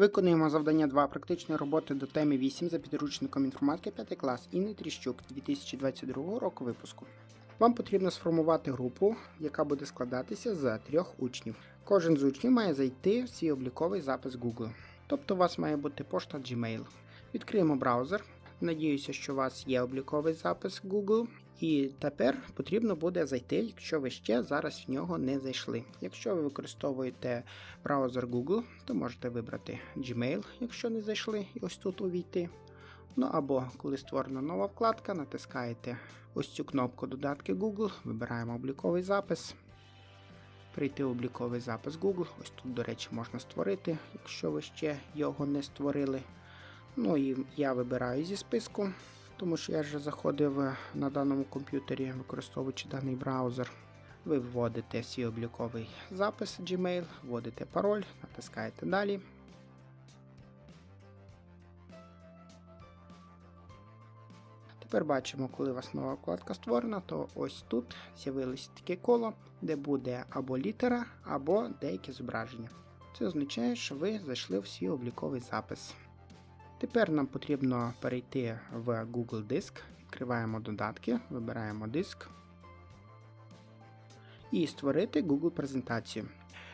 Виконуємо завдання 2 практичної роботи до теми 8 за підручником інформатики 5 клас Інни Тріщук 2022 року випуску. Вам потрібно сформувати групу, яка буде складатися з трьох учнів. Кожен з учнів має зайти в свій обліковий запис Google. Тобто у вас має бути пошта Gmail. Відкриємо браузер. Надіюся, що у вас є обліковий запис Google. І тепер потрібно буде зайти, якщо ви ще зараз в нього не зайшли. Якщо ви використовуєте браузер Google, то можете вибрати Gmail, якщо не зайшли, і ось тут увійти. Ну або коли створена нова вкладка, натискаєте ось цю кнопку Додатки Google, вибираємо обліковий запис. Прийти в обліковий запис Google. Ось тут, до речі, можна створити, якщо ви ще його не створили. Ну і я вибираю зі списку, тому що я вже заходив е, на даному комп'ютері, використовуючи даний браузер. Ви вводите свій обліковий запис Gmail, вводите пароль, натискаєте далі. Тепер бачимо, коли у вас нова вкладка створена, то ось тут з'явилось таке коло, де буде або літера, або деякі зображення. Це означає, що ви зайшли в свій обліковий запис. Тепер нам потрібно перейти в Google Диск, відкриваємо додатки, вибираємо диск і створити Google презентацію.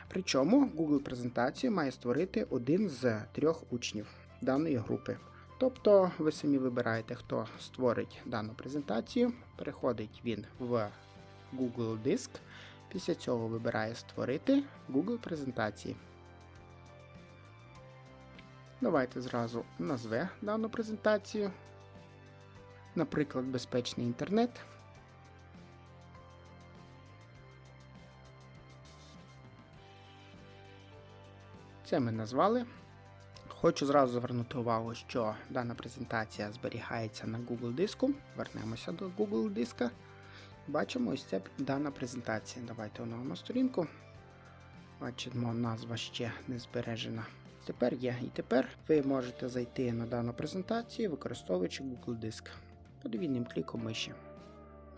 Причому Google презентацію має створити один з трьох учнів даної групи. Тобто ви самі вибираєте, хто створить дану презентацію. Переходить він в Google Диск. Після цього вибирає Створити Google презентації. Давайте зразу назве дану презентацію. Наприклад, безпечний інтернет. Це ми назвали. Хочу зразу звернути увагу, що дана презентація зберігається на Google диску. Вернемося до Google диска. Бачимо, ось це дана презентація. Давайте оновимо сторінку. Бачимо, назва ще не збережена. Тепер є. І тепер ви можете зайти на дану презентацію, використовуючи Google диск. Подвійним кліком миші.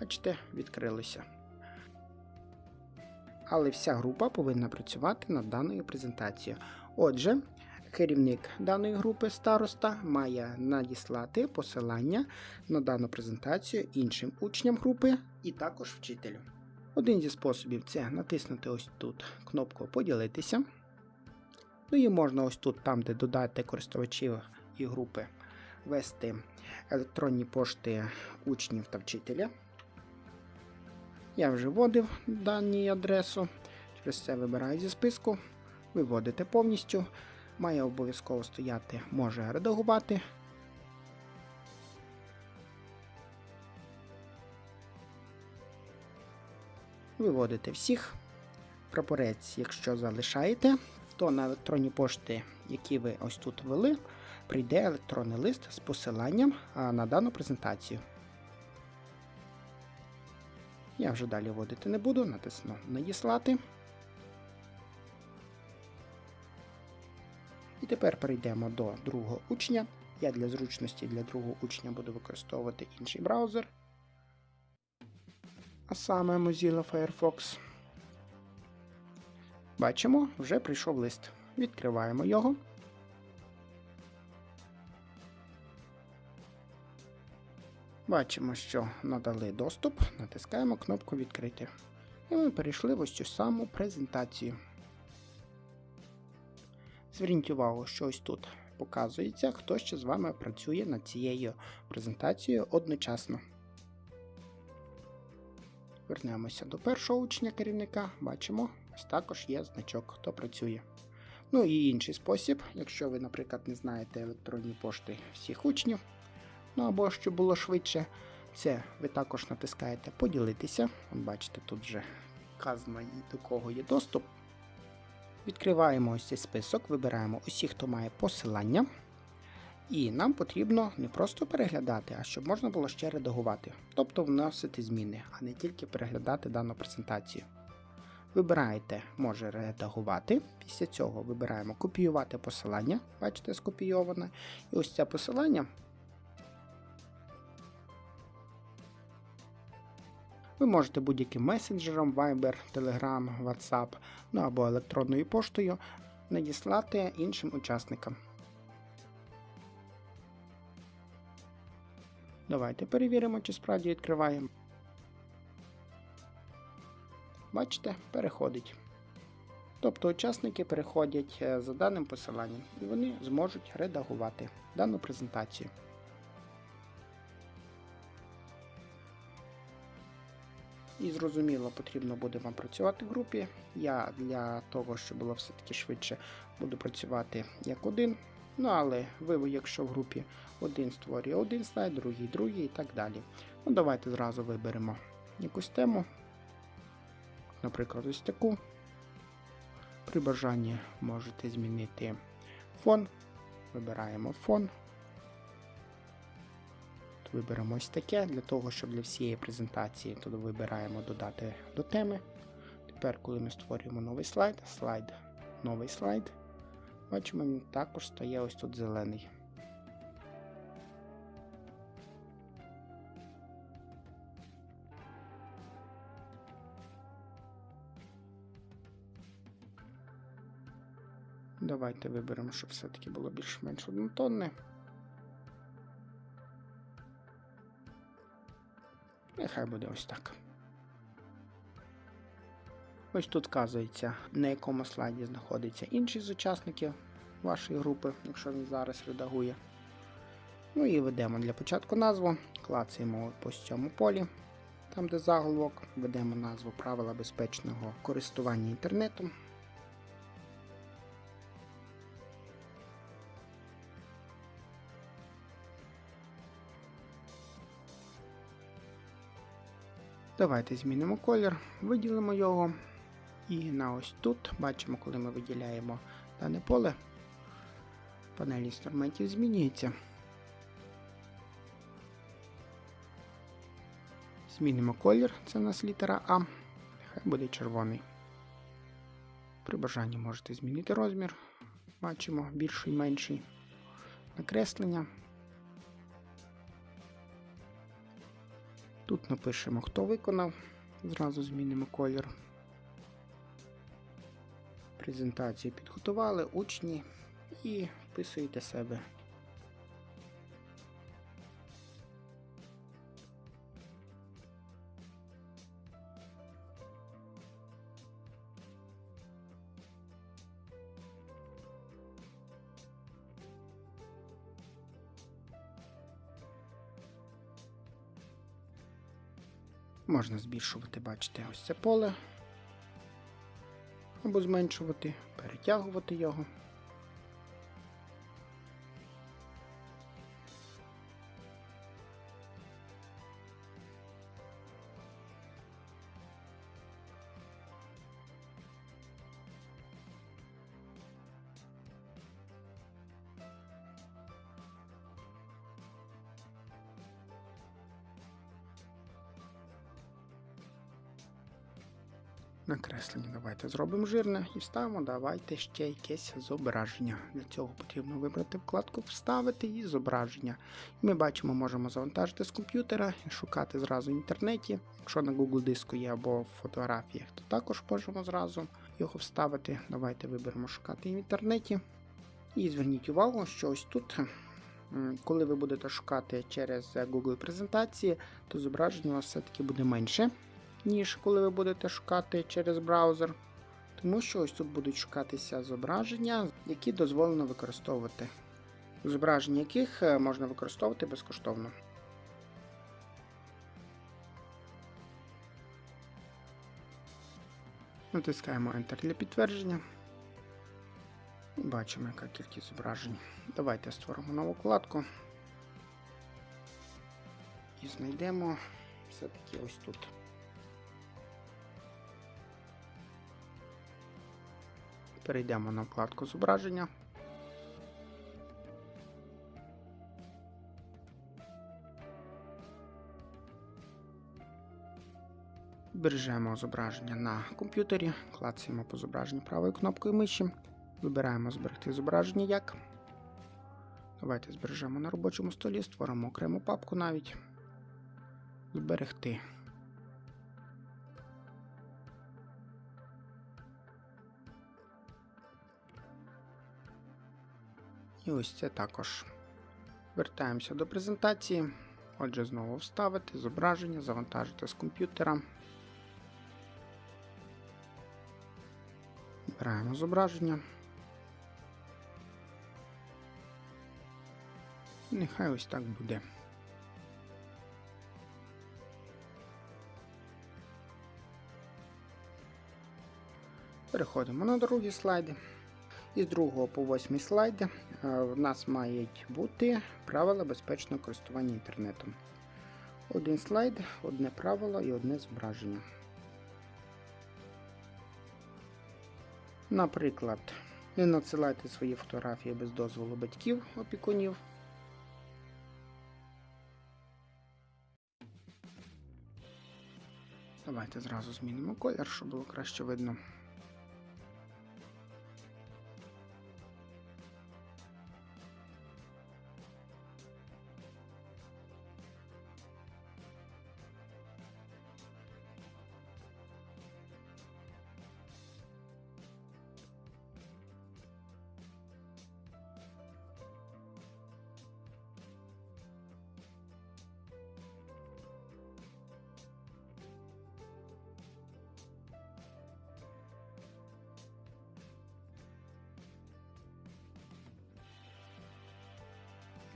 Бачите, відкрилося. Але вся група повинна працювати над даною презентацією. Отже, керівник даної групи староста має надіслати посилання на дану презентацію іншим учням групи і також вчителю. Один зі способів це натиснути ось тут кнопку Поділитися. Ну і можна ось тут, там, де додати користувачів і групи, ввести електронні пошти учнів та вчителя. Я вже вводив дані адресу. Через це вибираю зі списку. Виводите повністю. Має обов'язково стояти, може редагувати. Виводите всіх. Прапорець, якщо залишаєте, то на електронні пошти, які ви ось тут ввели, прийде електронний лист з посиланням на дану презентацію. Я вже далі вводити не буду, натисну Надіслати. І тепер перейдемо до другого учня. Я для зручності для другого учня буду використовувати інший браузер. А саме Mozilla Firefox. Бачимо, вже прийшов лист. Відкриваємо його. Бачимо, що надали доступ, натискаємо кнопку Відкрити. І ми перейшли в ось цю саму презентацію. Зверніть увагу, що ось тут показується, хто ще з вами працює над цією презентацією одночасно. Вернемося до першого учня керівника, бачимо, ось також є значок, хто працює. Ну і інший спосіб, якщо ви, наприклад, не знаєте електронні пошти всіх учнів, ну або щоб було швидше, це ви також натискаєте Поділитися. Бачите, тут вже вказано, до кого є доступ. Відкриваємо ось цей список, вибираємо усіх, хто має посилання. І нам потрібно не просто переглядати, а щоб можна було ще редагувати, тобто вносити зміни, а не тільки переглядати дану презентацію. Вибираєте може редагувати. Після цього вибираємо копіювати посилання, бачите, скопійоване. І ось це посилання. Ви можете будь-яким месенджером, Viber, Telegram, WhatsApp, ну або електронною поштою надіслати іншим учасникам. Давайте перевіримо, чи справді відкриваємо. Бачите, переходить. Тобто учасники переходять е, за даним посиланням і вони зможуть редагувати дану презентацію. І зрозуміло, потрібно буде вам працювати в групі. Я для того, щоб було все-таки швидше, буду працювати як один. Ну, але ви, якщо в групі один створює один слайд, другий, другий і так далі. Ну, давайте зразу виберемо якусь тему. Наприклад, ось таку. При бажанні можете змінити фон. Вибираємо фон. Тут виберемо ось таке, для того, щоб для всієї презентації тут вибираємо додати до теми. Тепер, коли ми створюємо новий слайд, слайд, новий слайд, бачимо, він також стає ось тут зелений. Давайте виберемо, щоб все-таки було більш-менш однотонне. Нехай буде ось так. Ось тут вказується, на якому слайді знаходиться інший з учасників вашої групи, якщо він зараз редагує. Ну і ведемо для початку назву, клацаємо по цьому полі, там де заголовок, ведемо назву правила безпечного користування інтернетом. Давайте змінимо колір, виділимо його. І на ось тут бачимо, коли ми виділяємо дане поле, панель інструментів змінюється. Змінимо колір, це у нас літера А, хай буде червоний. При бажанні можете змінити розмір. Бачимо більший, менший накреслення. Тут напишемо, хто виконав, зразу змінимо колір. Презентацію підготували, учні і вписуєте себе. Можна збільшувати, бачите, ось це поле. Або зменшувати, перетягувати його. Давайте зробимо жирне і вставимо. Давайте ще якесь зображення. Для цього потрібно вибрати вкладку Вставити і зображення. Ми бачимо, можемо завантажити з комп'ютера і шукати зразу в інтернеті. Якщо на Google диску є або в фотографіях, то також можемо зразу його вставити. Давайте виберемо шукати в інтернеті. І зверніть увагу, що ось тут. Коли ви будете шукати через Google презентації, то зображення у вас все-таки буде менше ніж коли ви будете шукати через браузер. Тому що ось тут будуть шукатися зображення, які дозволено використовувати. Зображення яких е, можна використовувати безкоштовно. Натискаємо Enter для підтвердження. І бачимо, яка кількість зображень. Давайте створимо нову вкладку. І знайдемо все-таки ось тут. Перейдемо на вкладку зображення. Бережемо зображення на комп'ютері, клацаємо по зображенню правою кнопкою миші, вибираємо зберегти зображення як. Давайте збережемо на робочому столі, створимо окрему папку навіть. Зберегти. І ось це також. Вертаємося до презентації. Отже, знову вставити зображення, завантажити з комп'ютера. Вибираємо зображення. Нехай ось так буде. Переходимо на другі слайди. Із 2 по 8 слайди е, в нас мають бути правила безпечного користування інтернетом. Один слайд, одне правило і одне зображення. Наприклад, не надсилайте свої фотографії без дозволу батьків опікунів. Давайте зразу змінимо колір, щоб було краще видно.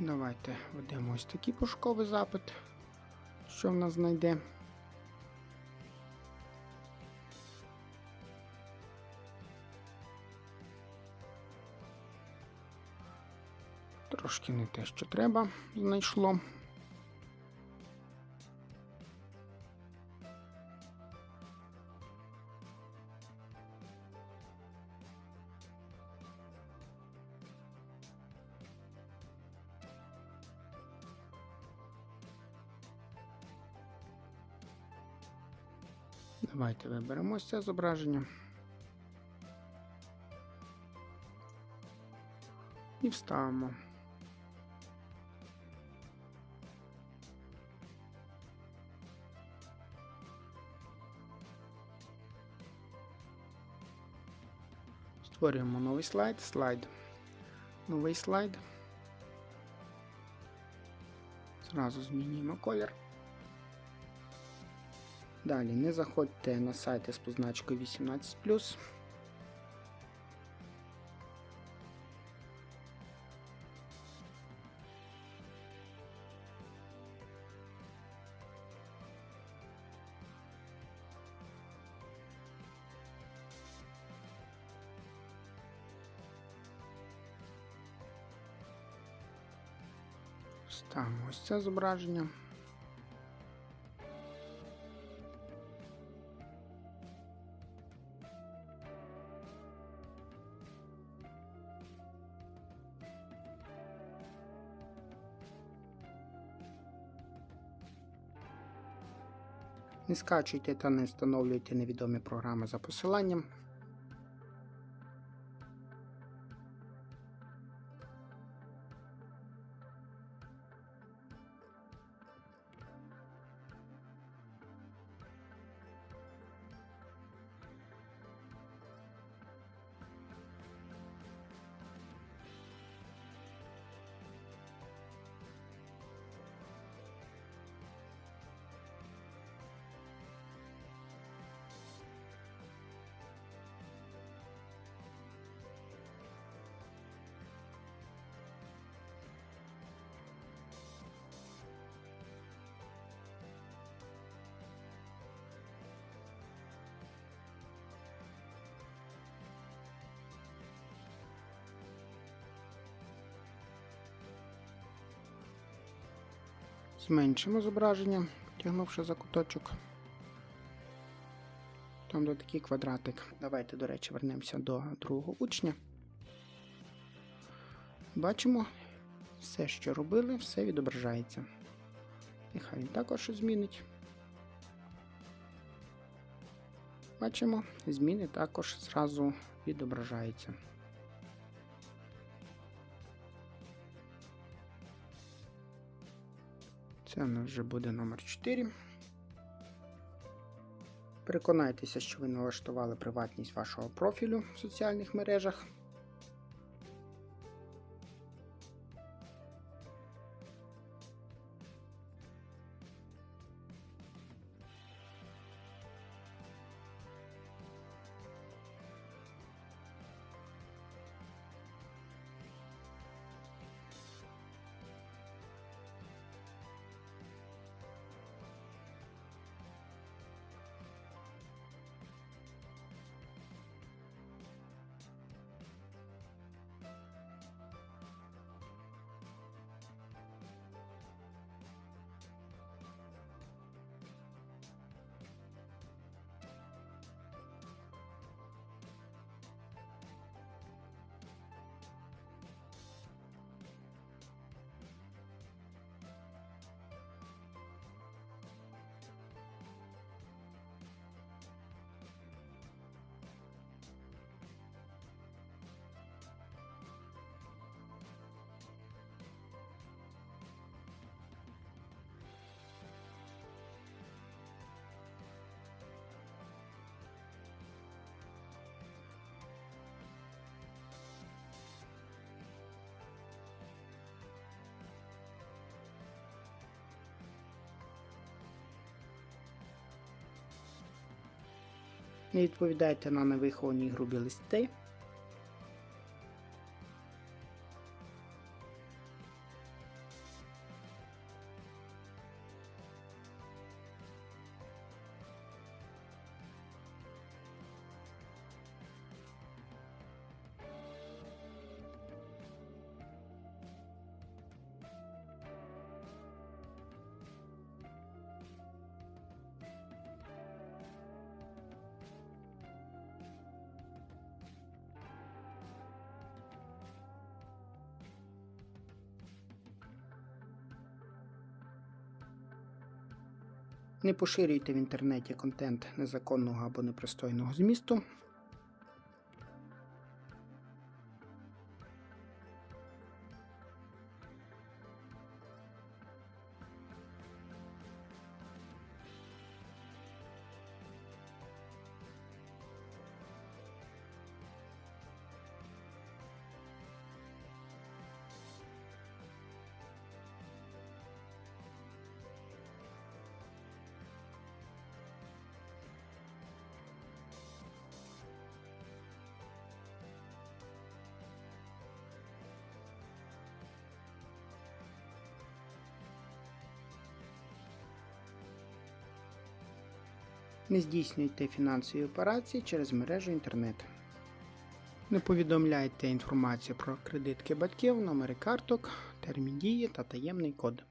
Давайте введемо ось такий пошуковий запит, що в нас знайде. Трошки не те, що треба, знайшло. Давайте виберемо це зображення. І вставимо. Створюємо новий слайд, слайд, новий слайд. Зразу змінюємо колір. Далі не заходьте на сайти з позначкою 18. Ставимо ось це зображення. Не скачуйте та не встановлюйте невідомі програми за посиланням. Зменшимо зображення, потягнувши за куточок. Там до такий квадратик. Давайте, до речі, вернемося до другого учня. Бачимо, все, що робили, все відображається. Нехай він також змінить. Бачимо, зміни також зразу відображаються. Це у нас вже буде номер 4. Переконайтеся, що ви налаштували приватність вашого профілю в соціальних мережах. Не відповідаєте на невиховані грубі листи. Не поширюйте в інтернеті контент незаконного або непристойного змісту. Не здійснюйте фінансові операції через мережу інтернет. Не повідомляйте інформацію про кредитки батьків, номери карток, термін дії та таємний код.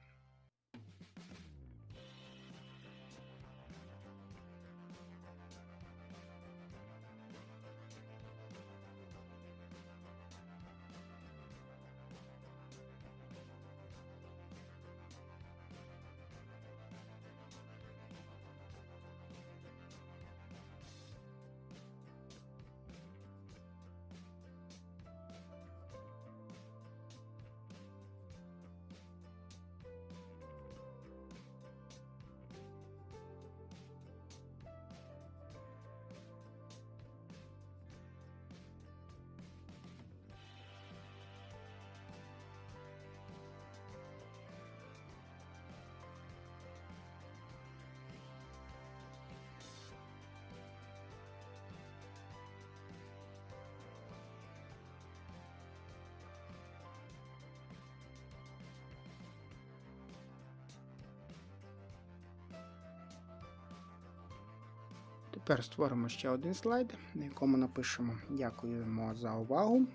Тепер створимо ще один слайд, на якому напишемо Дякуємо за увагу.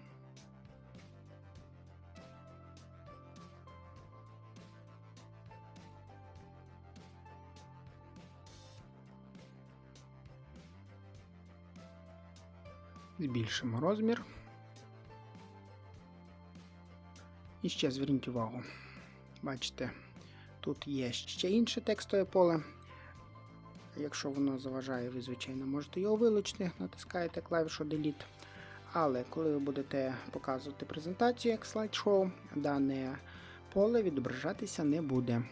Збільшимо розмір. І ще зверніть увагу. Бачите, тут є ще інше текстове поле. Якщо воно заважає, ви, звичайно, можете його вилучити, натискаєте клавішу Delete. Але коли ви будете показувати презентацію як слайд-шоу, дане поле відображатися не буде.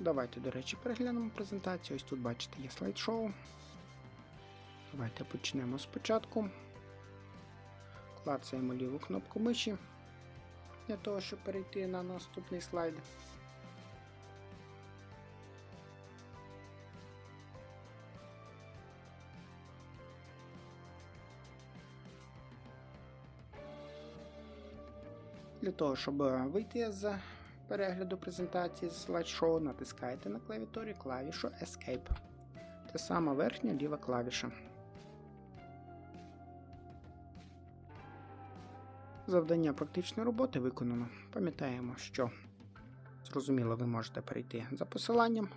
Давайте, до речі, переглянемо презентацію. Ось тут, бачите, є слайд-шоу. Давайте почнемо спочатку. Клацаємо ліву кнопку миші для того, щоб перейти на наступний слайд. Для того, щоб вийти з перегляду презентації з слайд-шоу, натискаєте на клавіатурі клавішу Escape. Це сама верхня ліва клавіша. Завдання практичної роботи виконано. Пам'ятаємо, що зрозуміло, ви можете перейти за посиланням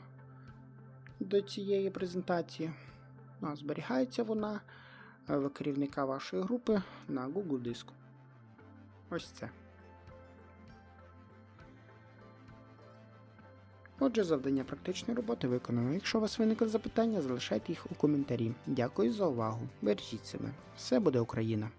до цієї презентації. Ну, зберігається вона в керівника вашої групи на Google диску. Ось це. Отже, завдання практичної роботи виконано. Якщо у вас виникли запитання, залишайте їх у коментарі. Дякую за увагу. Бережіть себе. Все буде Україна!